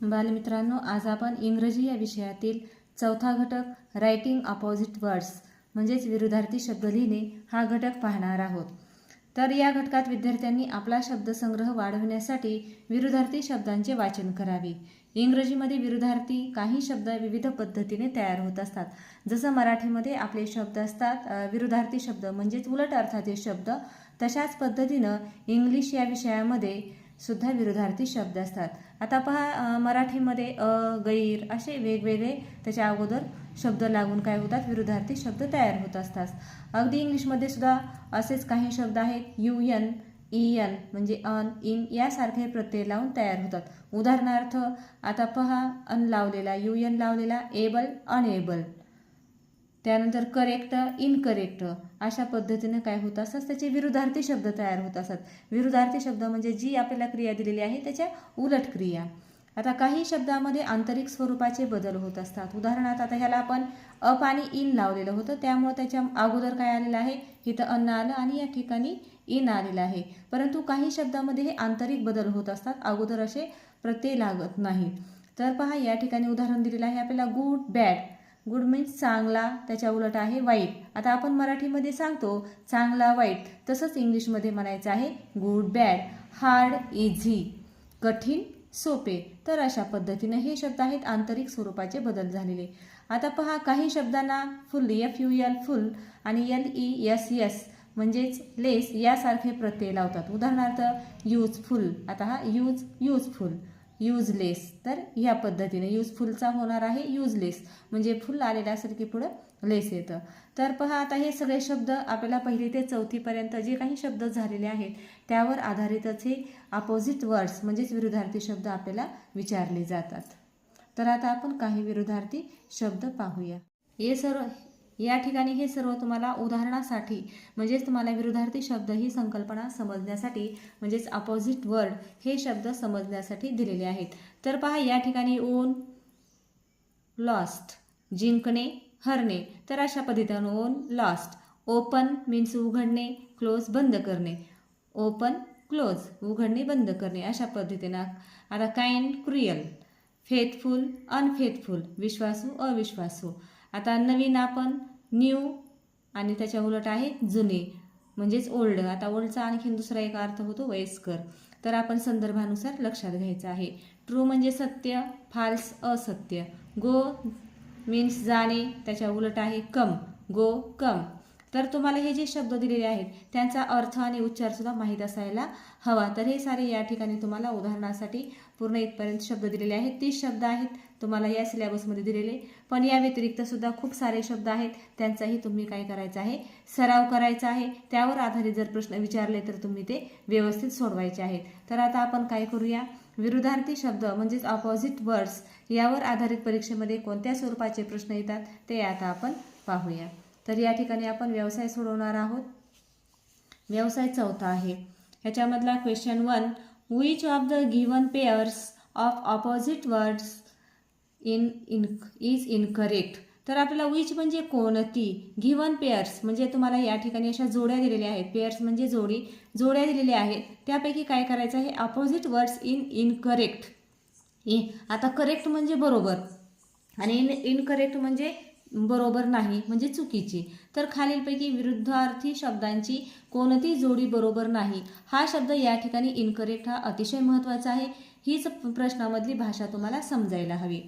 बालमित्रांनो आज आपण इंग्रजी या विषयातील चौथा घटक रायटिंग अपोजिट वर्ड्स म्हणजेच विरुद्धार्थी शब्द लिहिणे हा घटक पाहणार आहोत. तर या घटकात विद्यार्थ्यांनी आपला शब्दसंग्रह वाढवण्यासाठी विरुद्धार्थी शब्दांचे वाचन करावे. इंग्रजीमध्ये विरुद्धार्थी काही शब्द विविध पद्धतीने तयार होत असतात. जसं मराठीमध्ये आपले शब्द असतात विरुद्धार्थी शब्द म्हणजेच उलट अर्थाचे शब्द. तशाच पद्धतीनं इंग्लिश या विषयामध्ये सुद्धा विरोधार्थी शब्द असतात. आता पहा मराठीमध्ये अ गैर असे वेगवेगळे त्याच्या अगोदर शब्द लागून काय होतात? विरोधार्थी शब्द तयार होत असतात. अगदी इंग्लिशमध्ये सुद्धा असेच काही शब्द आहेत. यू एन ई एन म्हणजे अन इन यासारखे प्रत्यय लावून तयार होतात. उदाहरणार्थ आता पहा अन लावलेला यू एन लावलेला एबल अनएबल. त्यानंतर करेक्ट इनकरेक्ट अशा पद्धतीने काय होत असतात? त्याचे विरुद्धार्थी शब्द तयार होत असतात. विरुद्धार्थी शब्द म्हणजे जी आपल्याला क्रिया दिलेली आहे त्याच्या उलट क्रिया. आता काही शब्दामध्ये आंतरिक स्वरूपाचे बदल होत असतात. उदाहरणार्थ आता ह्याला आपण अप आणि इन लावलेलं होतं. त्यामुळे त्याच्या अगोदर काय आलेलं आहे? इथं अन्न आलं आणि या ठिकाणी इन आलेलं आहे. परंतु काही शब्दामध्ये हे आंतरिक बदल होत असतात. अगोदर असे प्रत्यय लागत नाही. तर पहा या ठिकाणी उदाहरण दिलेलं आहे आपल्याला गुड बॅड गुड मीन्स चांगला त्याच्या उलट आहे वाईट. आता आपण मराठीमध्ये सांगतो चांगला वाईट. तसंच इंग्लिशमध्ये म्हणायचं आहे गुड बॅड हार्ड इझी कठीण सोपे. तर अशा पद्धतीने हे शब्द आहेत आंतरिक स्वरूपाचे बदल झालेले. आता पहा काही शब्दांना full F U L L आणि एल ई एस एस म्हणजेच लेस यासारखे प्रत्यय लावतात. उदाहरणार्थ यूजफुल आता हा यूज यूजफुल यूजलेस तर ह्या पद्धतीने यूजफुलचा होणार आहे यूजलेस म्हणजे फुल आलेलं असेल की पुढं लेस येतं. तर पहा आता हे सगळे शब्द आपल्याला पहिली ते चौथीपर्यंत जे काही शब्द झालेले आहेत त्यावर आधारितच हे अपोजिट वर्ड्स म्हणजेच विरुद्धार्थी शब्द आपल्याला विचारले जातात. तर आता आपण काही विरुद्धार्थी शब्द पाहूया. हे सर्व या ठिकाणी हे सर्व तुम्हाला उदाहरणासाठी म्हणजेच तुम्हाला विरुद्धार्थी शब्द ही संकल्पना समजण्यासाठी म्हणजेच अपोजिट वर्ड हे शब्द समजण्यासाठी दिलेले आहेत. तर पहा या ठिकाणी ओन लॉस्ट जिंकणे हरणे तर अशा पद्धतीनं ओन लॉस्ट ओपन मीन्स उघडणे क्लोज बंद करणे. ओपन क्लोज उघडणे बंद करणे अशा पद्धतीनं. आता काइंड क्रुअल फेथफुल अनफेथफुल विश्वासू अविश्वासू. आता नवीन आपण न्यू आणि त्याच्या उलट आहे जुने म्हणजेच ओल्ड आता ओल्डचा आणखीन दुसरा एक अर्थ होतो वयस्कर. तर आपण संदर्भानुसार लक्षात घ्यायचं आहे. ट्रू म्हणजे सत्य फाल्स असत्य. गो मीन्स जाणे त्याच्या उलट आहे कम. गो कम. तर तुम्हाला हे जे शब्द दिलेले आहेत त्यांचा अर्थ आणि उच्चारसुद्धा माहीत असायला हवा. तर हे सारे या ठिकाणी तुम्हाला उदाहरणासाठी पूर्ण इथपर्यंत शब्द दिलेले आहेत. तीस शब्द आहेत तुम्हाला या सिलेबसमध्ये दिलेले. पण या व्यतिरिक्तसुद्धा खूप सारे शब्द आहेत त्यांचाही तुम्ही काय करायचं आहे? सराव करायचा आहे. त्यावर आधारित जर प्रश्न विचारले तर तुम्ही ते व्यवस्थित सोडवायचे आहेत. तर आता आपण काय करूया? विरुद्धार्थी शब्द म्हणजेच अपोजिट वर्ड्स यावर आधारित परीक्षेमध्ये कोणत्या स्वरूपाचे प्रश्न येतात ते आता आपण पाहूया. तर या ठिकाणी आपण व्यवसाय सोडवणार आहोत. व्यवसाय चौथा आहे. ह्याच्यामधला question one which of the given pairs of opposite words in in is incorrect तर आपल्याला विच म्हणजे कोणती? गिवन पेअर्स म्हणजे तुम्हाला या ठिकाणी अशा जोड्या दिलेल्या आहेत. पेअर्स म्हणजे जोडी जोड्या दिलेल्या आहेत. त्यापैकी काय करायचं आहे? अपोजिट वर्ड्स इन इनकरेक्ट इ आता करेक्ट म्हणजे बरोबर. आणि इन इनकरेक्ट म्हणजे बरोबर नाही म्हणजे चुकीची. तर खालीलपैकी विरुद्धार्थी शब्दांची कोणती जोडी बरोबर नाही? हा शब्द या ठिकाणी इनकरेक्ट हा अतिशय महत्त्वाचा आहे. हीच प्रश्नामधली भाषा तुम्हाला समजायला हवी.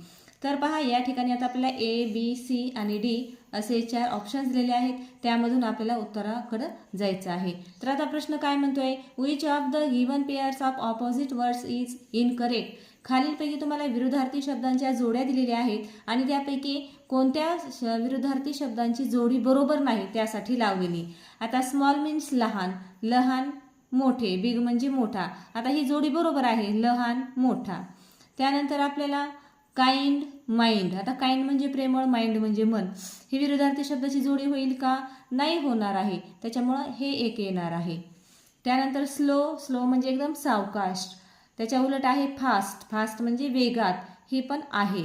तर पहा या ठिकाणी आता आपल्याला ए बी सी आणि डी असे चार ऑप्शन्स दिलेले आहेत. त्यामधून आपल्याला उत्तराकडं जायचं आहे. तर आता प्रश्न काय म्हणतोय? Which of the given pairs of opposite words is incorrect खालीलपैकी तुम्हाला विरुद्धार्थी शब्दांच्या जोड्या दिलेल्या आहेत आणि त्यापैकी कोणत्या श- विरुद्धार्थी शब्दांची जोडी बरोबर नाही त्यासाठी लावलेली. आता स्मॉल मीन्स लहान. लहान मोठे. बिग म्हणजे मोठा. आता ही जोडी बरोबर आहे. लहान मोठा. त्यानंतर आपल्याला काइंड माइंड आता काइंड म्हणजे प्रेमळ माइंड म्हणजे मन. ही विरुद्धार्थी शब्दाची जोडी होईल का? नाही होणार आहे. त्याच्यामुळं हे एक येणार आहे. त्यानंतर स्लो स्लो म्हणजे एकदम सावकाश. त्याच्या उलट आहे फास्ट फास्ट म्हणजे वेगात. हे पण आहे.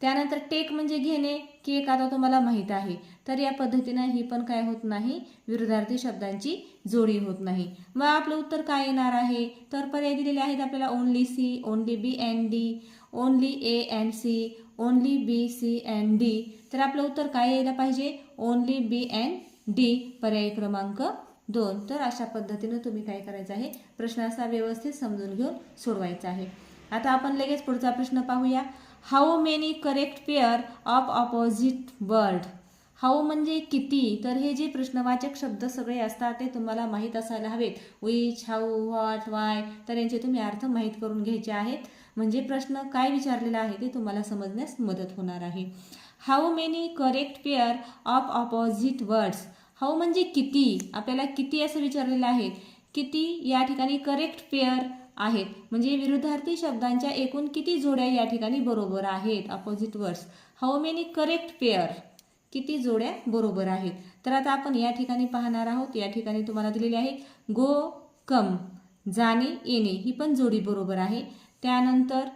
त्यानंतर टेक म्हणजे घेणे. केक आता तुम्हाला माहीत आहे. तर या पद्धतीनं ही पण काय होत नाही? विरुद्धार्थी शब्दांची जोडी होत नाही. मग आपलं उत्तर काय येणार आहे? तर पर्याय दिलेले आहेत आपल्याला only C only B and D only A and C only B C and D तर आपलं उत्तर काय यायला पाहिजे? ओनली बी अँड डी पर्याय क्रमांक दोन. तर अशा पद्धतीनं तुम्ही काय करायचं आहे? प्रश्न असा व्यवस्थित समजून घेऊन सोडवायचा आहे. आता आपण लगेच पुढचा प्रश्न पाहूया. How many correct pair of opposite word how म्हणजे किती? तर हे जे प्रश्नवाचक शब्द सगळे असतात ते तुम्हाला माहीत असायला हवेत. विच हाऊ व्हॉट वाय तर यांचे तुम्ही अर्थ माहीत करून घ्यायचे आहेत. म्हणजे प्रश्न काय विचारलेला आहे ते तुम्हाला समजण्यास मदत होणार आहे. How many correct pair of opposite words how म्हणजे किती? आपल्याला किती असं विचारलेलं आहे? किती या ठिकाणी करेक्ट पेअर आहेत? म्हणजे विरुद्धार्थी शब्दांच्या एकूण किती जोड्या या ठिकाणी बरोबर आहेत? Opposite words how many correct pair किती जोड्या बरोबर आहेत? तर आता आपण या ठिकाणी पाहणार आहोत. या ठिकाणी तुम्हाला दिलेली आहे गो कम जाणे येणे ही पण जोडी बरोबर आहे. त्यानंतर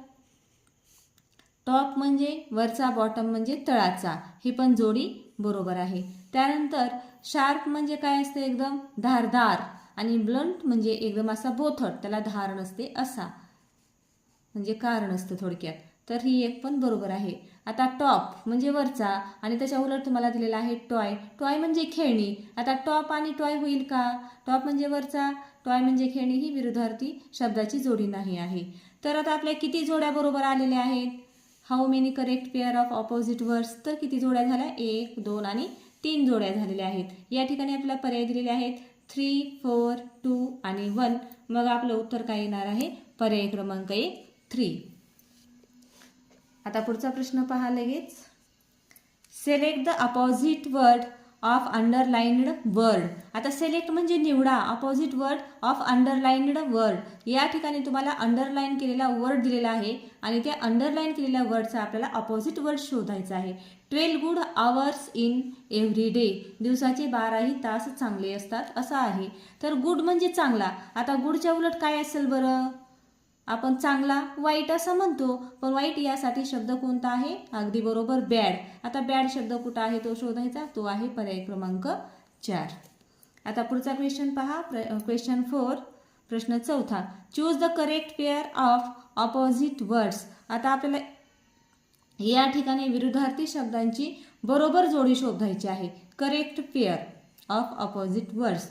टॉप म्हणजे वरचा बॉटम म्हणजे तळाचा. ही पण जोडी बरोबर आहे. त्यानंतर शार्प म्हणजे काय असते एकदम? धारदार. आणि ब्लंट म्हणजे एकदम असा बोथट त्याला धार नसते असा. म्हणजे कारण असतं थोडक्यात. तर ही एक पण बरोबर आहे. आता टॉप म्हणजे वरचा आणि त्याच्या उलट तुम्हाला दिलेला आहे टॉय. टॉय म्हणजे खेळणी. आता टॉप आणि टॉय होईल का? टॉप म्हणजे वरचा टॉय म्हणजे खेळणी ही विरुद्धार्थी शब्दाची जोडी नाही आहे. तर आता आपल्या किती जोड्या बरोबर आलेल्या आहेत? How many correct pair of opposite words तर किती जोड्या झाल्या? एक दोन आणि तीन जोड्या झालेल्या आहेत. या ठिकाणी आपल्याला पर्याय दिलेले आहेत. थ्री फोर टू आणि वन मग आपलं उत्तर काय येणार आहे? पर्याय क्रमांक एक थ्री आता पुढचा प्रश्न पहा लगेच. Select the opposite word of underlined word. आता सिलेक्ट म्हणजे निवडा opposite word of underlined word या ठिकाणी तुम्हाला अंडरलाईन केलेला वर्ड दिलेला आहे आणि त्या अंडरलाईन केलेल्या वर्डचा आपल्याला ऑपोजिट वर्ड शोधायचा आहे. Twelve good hours in every day दिवसाचे बाराही तास चांगले असतात असं आहे. तर गुड म्हणजे चांगला. आता गुडच्या उलट काय असेल बरं? आपण चांगला वाईट असं म्हणतो पण वाईट यासाठी शब्द कोणता आहे? अगदी बरोबर बॅड. आता बॅड शब्द कुठं आहे? तो शोधायचा? तो आहे पर्याय क्रमांक चार. आता पुढचा क्वेश्चन पहा. क्वेश्चन फोर प्रश्न चौथा. Choose the correct pair of opposite words आता आपल्याला या ठिकाणी विरुद्धार्थी शब्दांची बरोबर जोडी शोधायची आहे. Correct pair of opposite words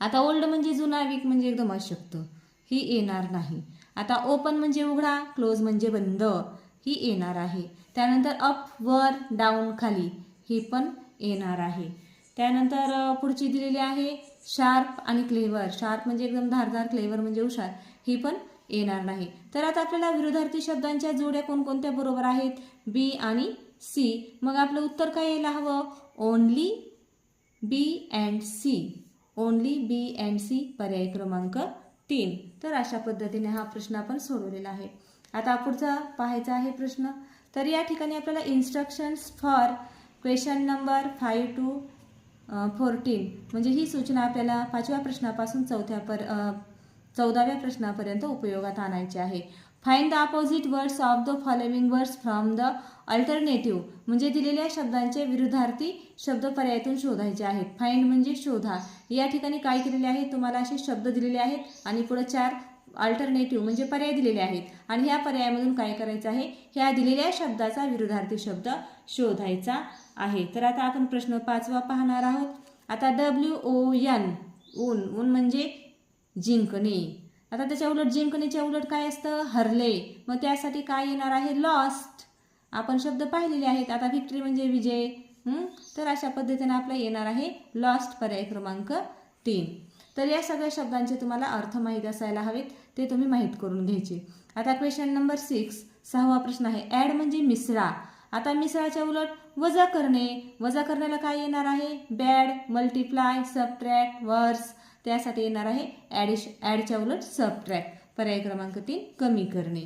आता ओल्ड म्हणजे जुना वीक म्हणजे एकदम अशक्त. ही येणार नाही. आता ओपन म्हणजे उघडा क्लोज म्हणजे बंद. ही येणार आहे. त्यानंतर अप वर डाऊन खाली. ही पण येणार आहे. त्यानंतर पुढची दिलेली आहे शार्प आणि क्लेवर शार्प म्हणजे एकदम धारदार क्लेवर म्हणजे हुशार. ही पण येणार नाही. तर आता आपल्याला विरोधार्थी शब्दांच्या जोड्या कोणकोणत्या बरोबर आहेत? बी आणि सी मग आपलं उत्तर काय यायला हवं? Only B and C only B and C पर्याय क्रमांक तीन. तर अशा पद्धतीने हा प्रश्न आपण सोडवलेला आहे. आता पुढचा पाहायचा आहे प्रश्न. तर या ठिकाणी आपल्याला instructions for question number five to fourteen म्हणजे ही सूचना आपल्याला पाचव्या प्रश्नापासून चौथ्या पर चौदाव्या प्रश्नापर्यंत उपयोगात आणायचे आहे. Find the opposite words of the following words from the alternative म्हणजे दिलेल्या शब्दांचे विरुद्धार्थी शब्द पर्यायातून शोधायचे आहेत. फाईंड म्हणजे शोधा. या ठिकाणी काय केलेले आहे? तुम्हाला असे शब्द दिलेले आहेत आणि पुढे चार अल्टरनेटिव्ह म्हणजे पर्याय दिलेले आहेत. आणि ह्या पर्यायामधून काय करायचं आहे? ह्या दिलेल्या शब्दाचा विरुद्धार्थी शब्द शोधायचा आहे. तर आता आपण प्रश्न पाचवा पाहणार आहोत. आता डब्ल्यू ओ यन ऊन. ऊन म्हणजे जिंकणे आता त्याच्या उलट जिंकणेच्या उलट काय असतं? हरले. मग त्यासाठी काय येणार आहे? लॉस्ट आपण शब्द पाहिलेले आहेत. आता व्हिक्टरी म्हणजे विजय. तर अशा पद्धतीने आपला येणार आहे लॉस्ट पर्याय क्रमांक तीन. तर या सगळ्या शब्दांचे तुम्हाला अर्थ माहीत असायला हवेत. ते तुम्ही माहीत करून घ्यायचे. आता क्वेश्चन नंबर सिक्स सहावा प्रश्न आहे. ॲड म्हणजे मिसळा. आता मिसळाच्या उलट वजा करणे. वजा करण्याला काय येणार आहे? बॅड मल्टिप्लाय सबट्रॅक्ट वर्स त्यासाठी येणार आहे ॲडिश ॲडच्या उलट सबट्रॅक्ट पर्याय क्रमांक तीन कमी करणे.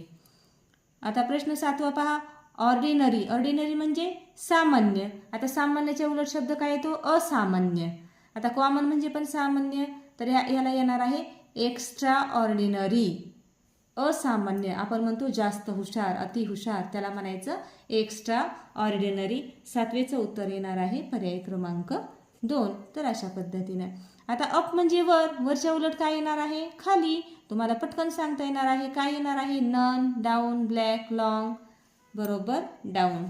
आता प्रश्न सातवा पहा. ऑर्डिनरी ऑर्डिनरी म्हणजे सामान्य. आता सामान्याच्या उलट शब्द काय येतो? असामान्य. आता कॉमन म्हणजे पण सामान्य. तर ह्या याला येणार आहे एक्स्ट्रा ऑर्डिनरी असामान्य. आपण म्हणतो जास्त हुशार अति हुशार. त्याला म्हणायचं एक्स्ट्रा ऑर्डिनरी सातवेचं उत्तर येणार आहे पर्याय क्रमांक दोन तर अशा पद्धतीनं. आता अप म्हणजे वर वरच्या उलट काय येणार आहे? खाली. तुम्हाला पटकन सांगता येणार आहे. काय येणार आहे? नन डाऊन ब्लॅक लॉंग बरोबर डाऊन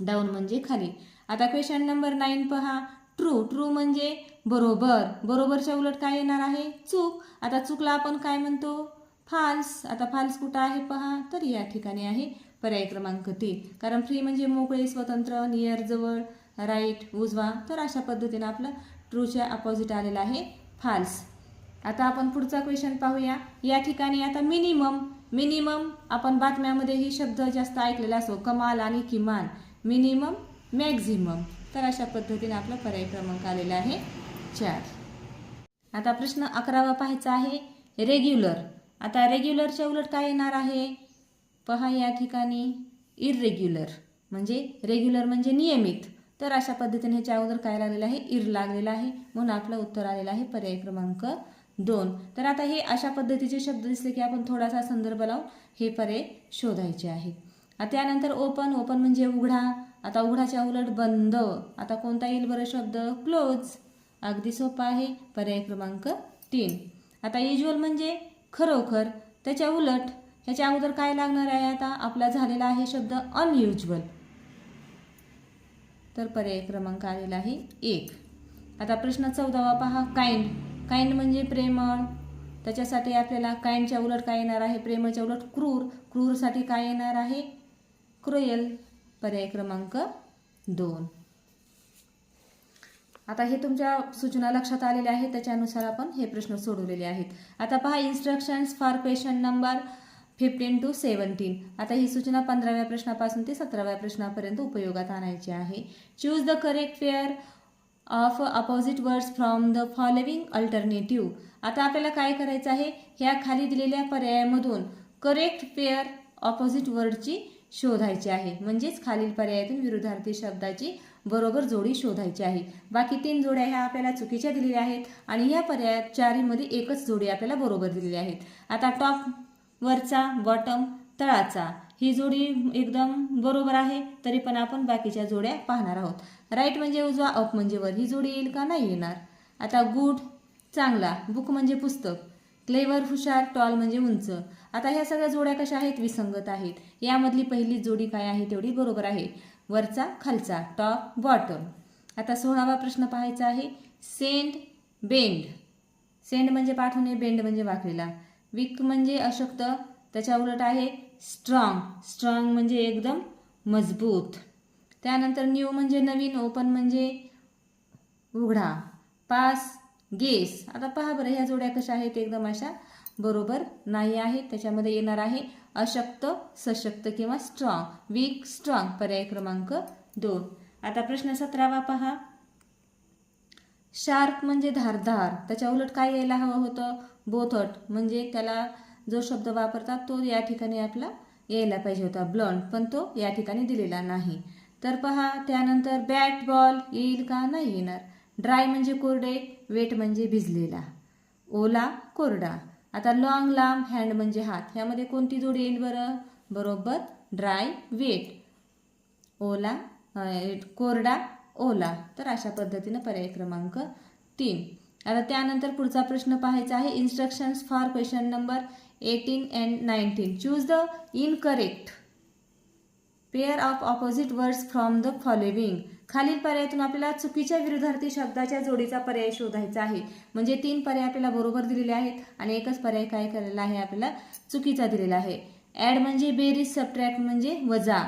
डाऊन म्हणजे खाली. आता क्वेश्चन नंबर नाईन पहा. ट्रू ट्रू म्हणजे बरोबर. बरोबरच्या उलट काय येणार आहे? चूक. आता चुकला आपण काय म्हणतो? फाल्स आता फाल्स कुठं आहे पहा? तर या ठिकाणी आहे पर्याय क्रमांक तीन. कारण फ्री म्हणजे मोकळे स्वतंत्र नियर जवळ. राईट उजवा. तर अशा पद्धतीने आपलं ट्रूच्या अपोजिट आलेलं आहे फाल्स आता आपण पुढचा क्वेश्चन पाहूया. या ठिकाणी आता मिनिमम मिनिमम आपण बातम्यामध्ये ही शब्द जास्त ऐकलेला असो कमाल आणि किमान. मिनिमम मॅक्झिमम तर अशा पद्धतीने आपला पर्याय क्रमांक आलेला आहे चार. आता प्रश्न अकरावा पाहायचा आहे रेग्युलर आता रेग्युलरच्या उलट काय येणार आहे? पहा या ठिकाणी इररेग्युलर म्हणजे रेग्युलर म्हणजे नियमित. तर अशा पद्धतीने ह्याच्या अगोदर काय लागलेलं आहे? इर लागलेलं आहे. म्हणून आपलं उत्तर आलेलं आहे पर्याय क्रमांक दोन. तर आता हे अशा पद्धतीचे शब्द दिसले की आपण थोडासा संदर्भ लावून हे पर्याय शोधायचे आहे त्यानंतर ओपन ओपन म्हणजे उघडा. आता उघडाच्या उलट बंद. आता कोणता येईल बरं शब्द? क्लोज अगदी सोपा आहे. पर्याय क्रमांक तीन. आता युज्युअल म्हणजे खरोखर. त्याच्या उलट. ह्याच्या अगोदर काय लागणार आहे आता? आपला झालेला आहे शब्द अनयुज्युअल तर पर्याय क्रमांक आलेला आहे एक. आता प्रश्न चौदावा पहा. काइंड काइंड म्हणजे प्रेमळ. त्याच्यासाठी आपल्याला काइंडच्या उलट काय येणार आहे? प्रेमळच्या उलट क्रूर. क्रूरसाठी काय येणार आहे? क्रुयल पर्याय क्रमांक दोन. आता हे तुमच्या सूचना लक्षात आलेल्या आहेत. त्याच्यानुसार आपण हे प्रश्न सोडवलेले आहेत. आता पहा instructions for question number fifteen to seventeen आता ही सूचना पंधराव्या प्रश्नापासून ते सतराव्या प्रश्नापर्यंत उपयोगात आणायची आहे. Choose the correct pair of opposite words from the following alternative आता आपल्याला काय करायचं आहे? ह्या खाली दिलेल्या पर्यायामधून करेक्ट पेअर ऑपोजिट वर्डची शोधायची आहे. म्हणजेच खालील पर्यायातून विरुद्धार्थी शब्दाची बरोबर जोडी शोधायची आहे. बाकी तीन जोड्या ह्या आपल्याला चुकीच्या दिलेल्या आहेत आणि या पर्यायात चारीमध्ये एकच जोडी आपल्याला बरोबर दिलेली आहेत. आता टॉप वरचा बॉटम तळाचा. ही जोडी एकदम बरोबर आहे तरी पण आपण बाकीच्या जोड्या पाहणार आहोत. राईट म्हणजे उजवा अप म्हणजे वर. ही जोडी येईल का? नाही येणार. आता गुड चांगला. बुक म्हणजे पुस्तक. क्लेवर हुशार टॉल म्हणजे उंच. आता ह्या सगळ्या जोड्या कशा आहेत? विसंगत आहेत. यामधली पहिली जोडी काय आहे? तेवढी बरोबर आहे. वरचा खालचा. टॉप बॉटम आता सोळावा प्रश्न पाहायचा आहे. सेंड बेंड सेंड म्हणजे पाठवणे बेंड म्हणजे वाकलेला. विक म्हणजे अशक्त त्याच्या उलट आहे स्ट्रॉंग स्ट्रॉंग म्हणजे एकदम मजबूत. त्यानंतर न्यू म्हणजे नवीन ओपन म्हणजे उघडा. पास गेस आता पहा बरं ह्या जोड्या कशा आहेत? एकदम अशा बरोबर नाही आहेत. त्याच्यामध्ये येणार आहे अशक्त सशक्त किंवा स्ट्रॉंग वीक स्ट्रॉंग पर्याय क्रमांक दोन. आता प्रश्न सतरावा पहा. शार्प म्हणजे धारधार त्याच्या उलट काय यायला हवं होतं? बोथट म्हणजे त्याला जो शब्द वापरतात तो या ठिकाणी आपला यायला पाहिजे होता. ब्लंट पण तो या ठिकाणी दिलेला नाही. तर पहा त्यानंतर बॅट बॉल येईल का नाही येणार? ड्राय म्हणजे कोरडे वेट म्हणजे भिजलेला. ओला कोरडा. आता लॉंग लांब हँड म्हणजे हात. ह्यामध्ये कोणती जोडी येईल बरं? बरोबर ड्राय वेट. ओला कोरडा ओला. तर अशा पद्धतीनं पर्याय क्रमांक तीन. आता त्यानंतर पुढचा प्रश्न पाहायचा आहे. Instructions for question number eighteen and nineteen choose the incorrect pair of opposite words from the following खालील पर्यायातून आपल्याला चुकीच्या विरुद्धार्थी शब्दाच्या जोडीचा पर्याय शोधायचा आहे. म्हणजे तीन पर्याय आपल्याला बरोबर दिलेले आहेत आणि एकच पर्याय काय केलेला आहे आपल्याला चुकीचा दिलेला आहे. ॲड म्हणजे बेरीज सबट्रॅक्ट म्हणजे वजा.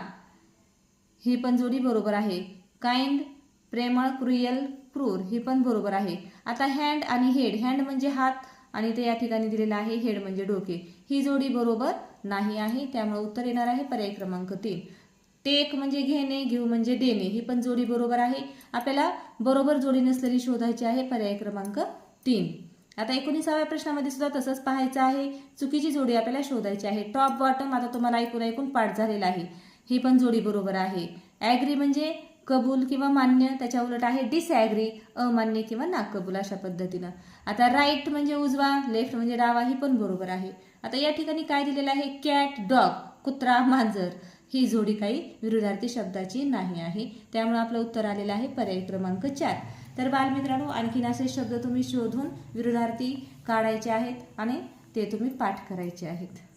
ही पण जोडी बरोबर आहे. काइंड प्रेमळ क्रुयल क्रूर ही पण बरोबर आहे. आता हँड आणि हेड हँड म्हणजे हात आणि ते या ठिकाणी दिलेलं आहे. हेड म्हणजे डोके. ही जोडी बरोबर नाही आहे. त्यामुळे उत्तर येणार आहे पर्याय क्रमांक तीन. टेक म्हणजे घेणे घेऊ म्हणजे देणे. ही पण जोडी बरोबर आहे. आपल्याला बरोबर जोडी नसलेली शोधायची आहे पर्याय क्रमांक तीन. आता एकोणीसाव्या प्रश्नामध्ये सुद्धा तसंच पाहायचं आहे. चुकीची जोडी आपल्याला शोधायची आहे. टॉप बॉटम आता तुम्हाला ऐकून ऐकून पाठ झालेला आहे. ही पण जोडी बरोबर आहे. ॲग्री म्हणजे कबूल किंवा मान्य त्याच्या उलट आहे डिसॲग्री अमान्य किंवा नाकबूल अशा पद्धतीनं. आता राईट म्हणजे उजवा लेफ्ट म्हणजे डावा ही पण बरोबर आहे. आता या ठिकाणी काय दिलेलं आहे? कॅट डॉग कुत्रा मांजर. ही जोडी काही विरुद्धार्थी शब्दाची नाही आहे. त्यामुळे आपलं उत्तर आलेलं आहे पर्याय क्रमांक चार. तर बालमित्रांनो आणखीन असे शब्द तुम्ही शोधून विरुद्धार्थी काढायचे आहेत आणि ते तुम्ही पाठ करायचे आहेत.